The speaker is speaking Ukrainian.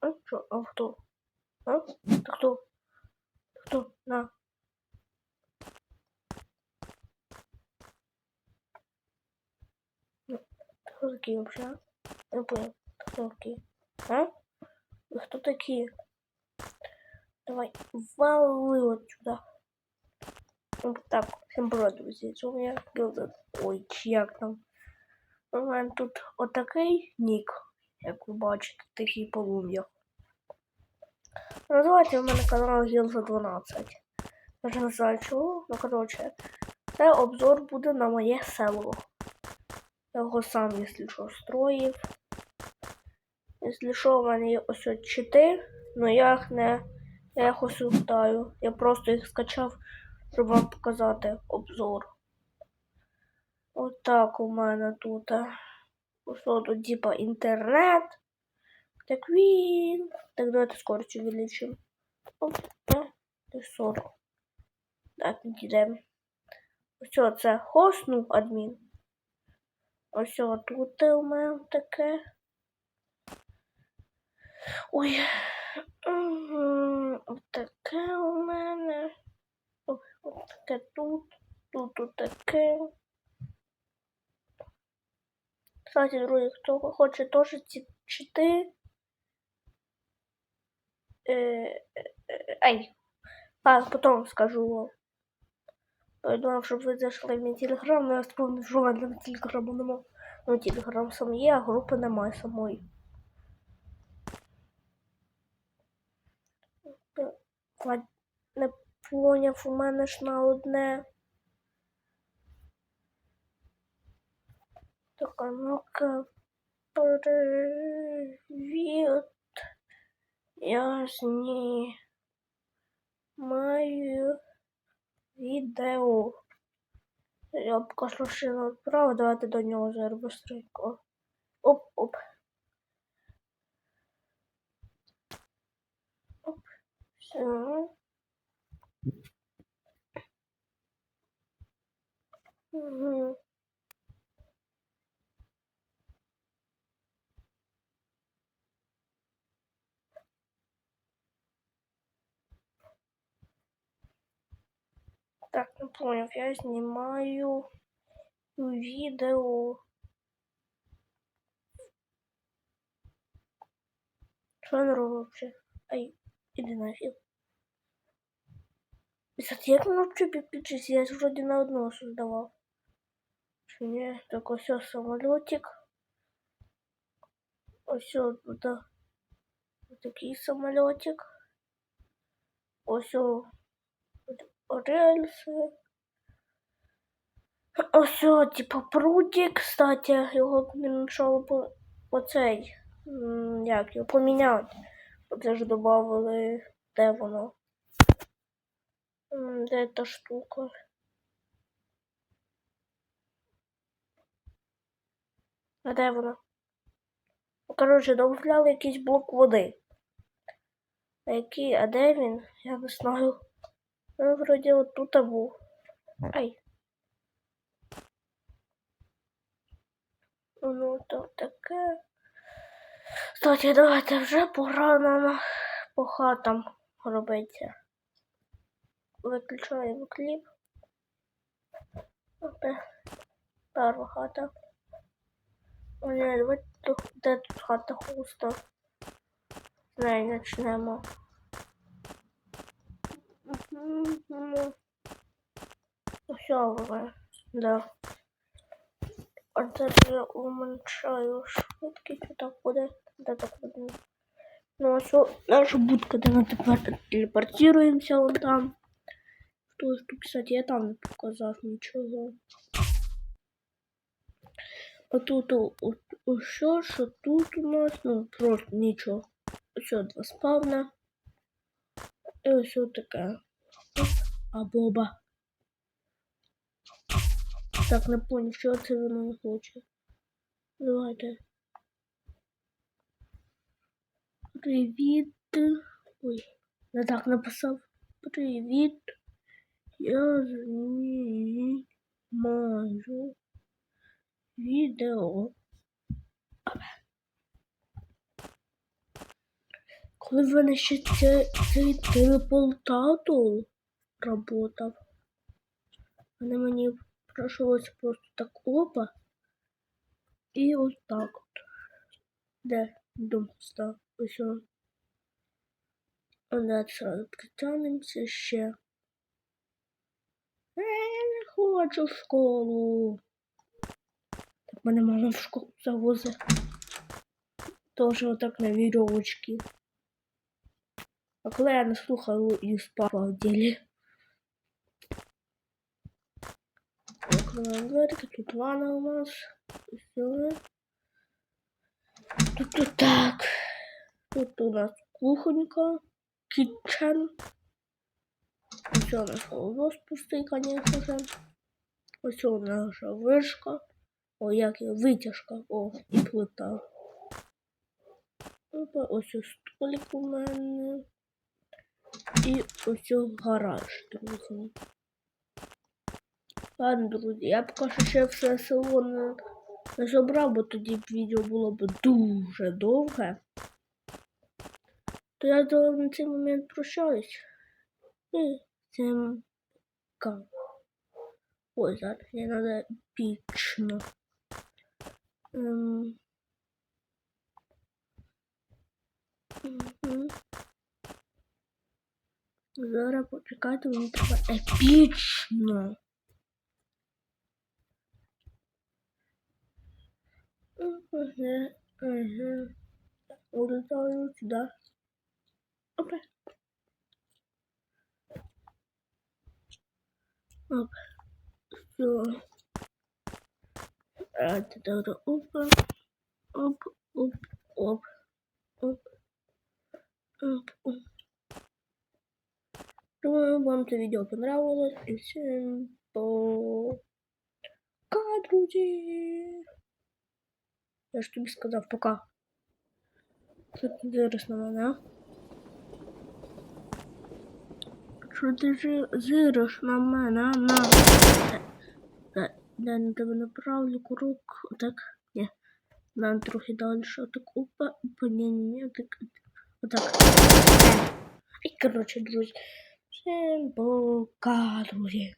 А що, а хто? А? Ти хто? Ти хто? На. Ну, Ти хто такий вообще? а? Я понял. Ти хто такий? А? Ви хто такі? Давай, вали отсюда. Ну, так, всім привет, друзі. Це у мене Гілда. Ой, чи як там. У мене тут отакий нік, як ви бачите, такий полум'я. Називається у мене канал Гілда 12. Я не знаю чого, ну коротше. Це обзор буде на моє село. Я його сам, якщо що, строїв. Якщо що, в мене є ось от чити, але я їх не я їх осуждаю. Я просто їх скачав, щоб вам показати обзор. Отак у мене тут. Ось тут типа інтернет. Так він. Так давайте скоростю увеличим. Оп, е, десь 40. Так, йдемо. Ось це хост, ну, адмін. Ось тут у мене таке. Ой. Мгм, Таке у мене. От таке тут. Тут таке. Кстати, друзі, хто хоче теж ці чити. Е, е, е, ай. А, потім скажу вам. Я думав, щоб ви зайшли в мій телеграм, але я вспомнив, що в мене телеграму нема. Ну, телеграм сам є, а групи немає самої. Не поняв, у мене ж на одне. Так, а ну-ка, привіт. Я знімаю відео. Я поки що ще не давайте до нього зараз быстренько. Оп, оп. Оп. Все. Угу. Так, не понял, я снимаю видео. Что он робит вообще? Ай, иди нафиг. Кстати, як воно вообще підключиться? Я ж вроде на одного создавал. Чи ні? Так ось ось самолетик. Ось ось тут такий самолетик. Ось ось рельси. Ось типа прудик, кстати, його не мішало по, по цей. Як його поміняти. Оце ж додавали, де воно. Де та штука? А де вона? Ну, Коротше, добавляли якийсь блок води. А який, а де він? Я не знаю. Ну, вроді от тут був. Ай. Ну, то таке. Кстати, давайте вже пора нам по хатам робиться. Виключаємо кліп. Опе. Перша хата. О, ні, давайте де тут хата хуста. З неї почнемо. Все, вже, да. А це я уменьшаю швидкість, так буде, да так буде. Ну, а що, наша будка, де ми тепер телепортируємося вон там. Тут, тут, кстати, я там не показав нічого. А тут, о, о, о, що, що тут у нас, ну, просто нічого. Ось два спавна. І ось таке. А Боба. Так, не понял, що це воно не хоче. Давайте. Привіт. Ой, не так написав. Привіт. Я знімаю відео. Коли в мене ще цей, цей телепортатор работав, вони мені пройшлося просто так опа. І ось так от. Де дом став? Ось он. А сразу притягнемося ще. Е, Я не хочу в школу. Так мене мама в школу завозить. Тоже отак на вірьовочці. А коли я не слухаю і спала в ділі. Открываем тут ванна у нас. Тут, тут так. Тут у нас кухонька, китчен. Все наш холодос пустий, конечно же. Ось у наша вишка. О, як є, витяжка. О, і плита. Опа, ось ось столик у мене. І ось гараж, друзі. Ладно, друзі, я поки що ще все село не, не забрав, бо тоді відео було б дуже довге. То я на цей момент прощаюсь. І всім пока. Ой, зараз мені треба епічно. Ем... Мгм. Зараз почекайте, мені треба епічно. Улетаю сюда. Опа. Оп. Все. А теперь опа. Оп, оп, оп. Оп. Оп, оп. Думаю, вам это видео понравилось. И всем пока, друзі. Я ж тобі сказав, пока. Що ти зириш на мене? Що ти зириш на мене. На. Я на тебе направлю курок. Отак. Ні. Нам трохи далі. Отак. Опа. Опа. Ні, ні, ні. Так. Отак. Е. І, коротше, друзі. Всім пока, друзі.